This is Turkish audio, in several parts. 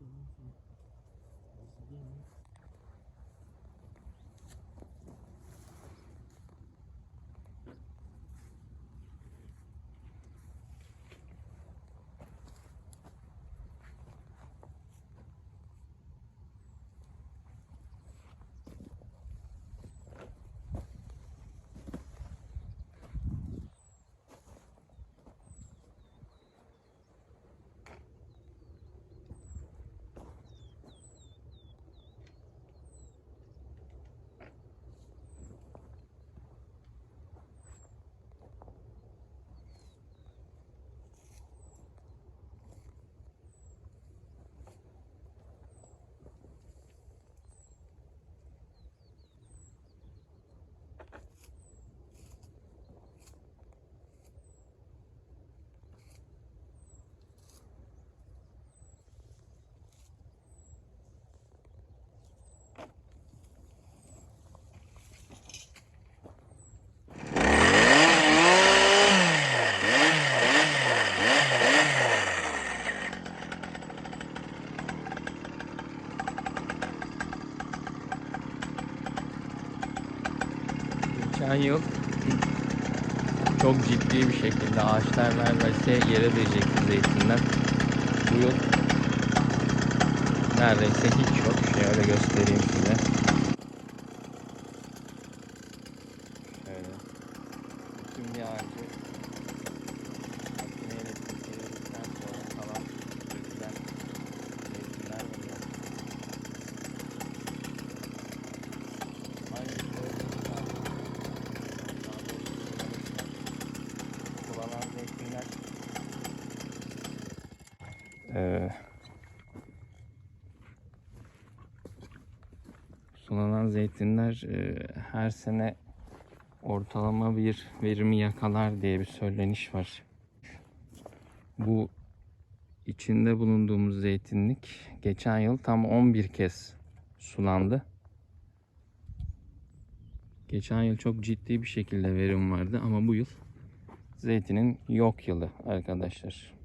嗯 Geçen yıl çok ciddi bir şekilde ağaçlar neredeyse yere değecekti zeytinler. Bu yıl neredeyse hiç yok. Şöyle göstereyim size. Şöyle. Bütün bir ağacı makineyle temizledikten sonra kalan dökülen zeytinler bunlar. Aynı kullanan zeytinler Ee, sulanan zeytinler e, her sene ortalama bir verimi yakalar diye bir söyleniş var. Bu içinde bulunduğumuz zeytinlik geçen yıl tam 11 kez sulandı. Geçen yıl çok ciddi bir şekilde verim vardı ama bu yıl zeytinin yok yılı arkadaşlar.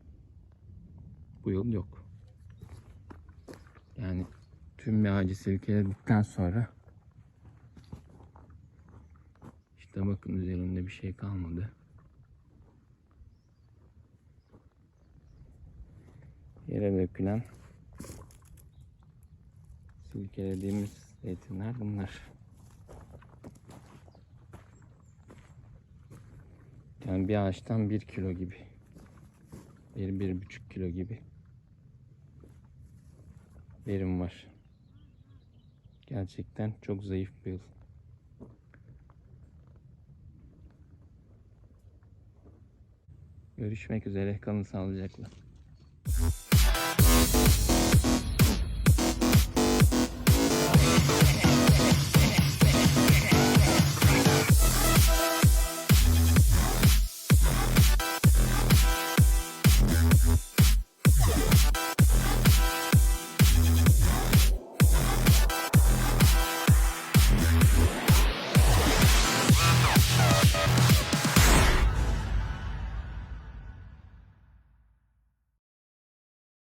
Bu yıl yok. Yani tüm bir ağacı silkeledikten sonra işte bakın üzerinde bir şey kalmadı. Yere dökülen silkelediğimiz zeytinler bunlar. Yani bir ağaçtan bir kilo gibi. Bir, bir buçuk kilo gibi. Verim var. Gerçekten çok zayıf bir yıl. Görüşmek üzere. Kalın sağlıcakla.